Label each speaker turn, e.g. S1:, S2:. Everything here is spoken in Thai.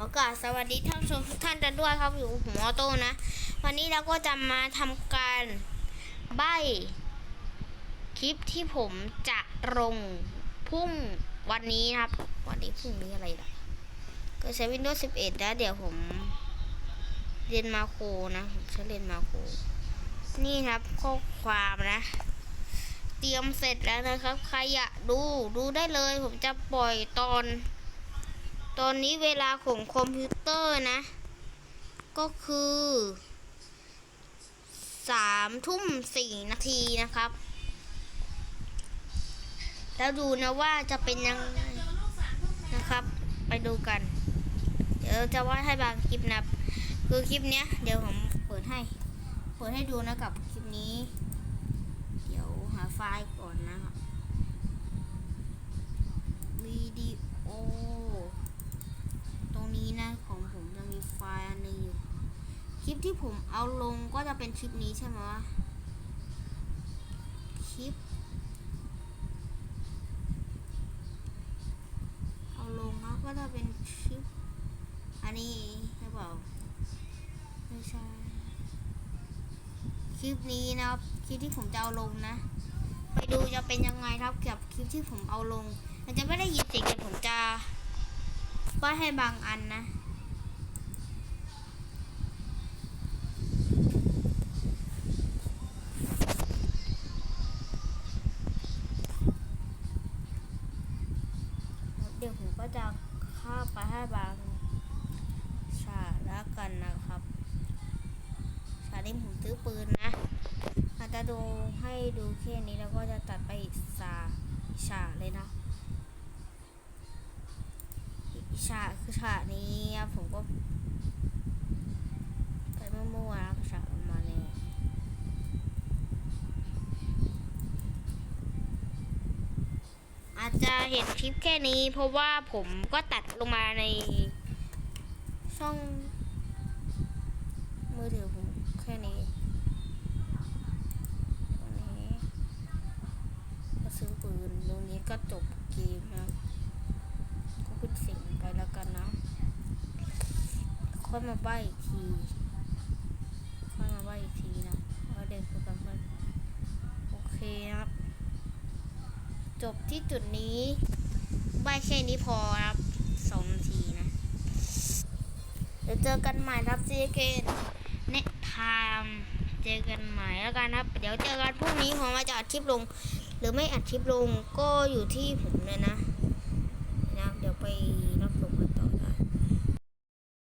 S1: โอกาสสวัสดีท่านผู้ชมทุกท่านกันด้วยครับอยู่กับผมออโต้นะ วันนี้เราก็จะมาทำการใบคลิปที่ผมจะลงพุ่งวันนี้นะครับ วันนี้พุ่งนี้อะไรล่ะ ก็ใช้ Windows 11แล้วเดี๋ยวผมเรียนมาโครนะผมใช้เรียนมาโครนี่ครับข้อความนะ เตรียมเสร็จแล้วนะครับ ใครอยากดูดูได้เลย ผมจะปล่อยตอน ตอนนี้เวลาของคอมพิวเตอร์นะ ก็คือสามทุ่มสี่นาทีนะครับ แล้วดูนะว่าจะเป็นยังไงนะครับ ไปดูกัน เดี๋ยวจะวาดให้บางคลิปนะคือคลิปเนี้ย เดี๋ยวผมเปิดให้ เปิดให้ดูนะกับคลิปนี้ เดี๋ยวหาไฟล์ก่อนนะครับวิดีโอ ตรงนี้นะของผมจะมีไฟล์อันหนึงอยู่ คลิ ปที่ผมเอาลงก็จะเป็นคลิปนี้ใช่ไหมวะคลิป เอาลงแล้วก็จะเป็นคลิป อันนี้ใช่เปล่าไม่ใช่คลิปนี้นะครับคลิปที่ผมจะเอาลงนะ ไปดูจะเป็นยังไงครับกับคลิปที่ผมเอาลง มันจะไม่ได้ยินเสียงแต่ผมจะป้ายให้บางอันนะ เดี๋ยวผมก็จะข้าไปให้บางฉาแล้วกันนะครับฉากนี้ผมซื้อปืนนะอาจจะดูให้ดูแค่นี้แล้วก็จะตัดไปอีกสาฉาเลยนะฉาคือฉานี้ครับผมก็ไปมั่วๆนะ อาจจะเห็นคลิปแค่นี้ เพราะว่าผมก็ตัดลงมาในช่อง มือถือผมแค่นี้ตรงนี้ก็ซื้อปืนตรงนี้ก็จบเกมนะก็เป็นสิ่งไปแล้วกันนะค่อยมาใบอีกทีค่อยมาใบอีกทีนะว่าเด็กคือกันค่อยโอเคครับ จบที่จุดนี้ใบแค่นี้พอครับสองนาทีนะเดี๋ยวเจอกันใหม่ครับซีเกนเน็ตไทม์เจอกันใหม่แล้วกันครับ เดี๋ยวเจอกันพรุ่งนี้ผมมาจะอัดคลิปลง หรือไม่อัดคลิปลงก็อยู่ที่ผมเลยนะนะเดี๋ยวไปรับชมกัน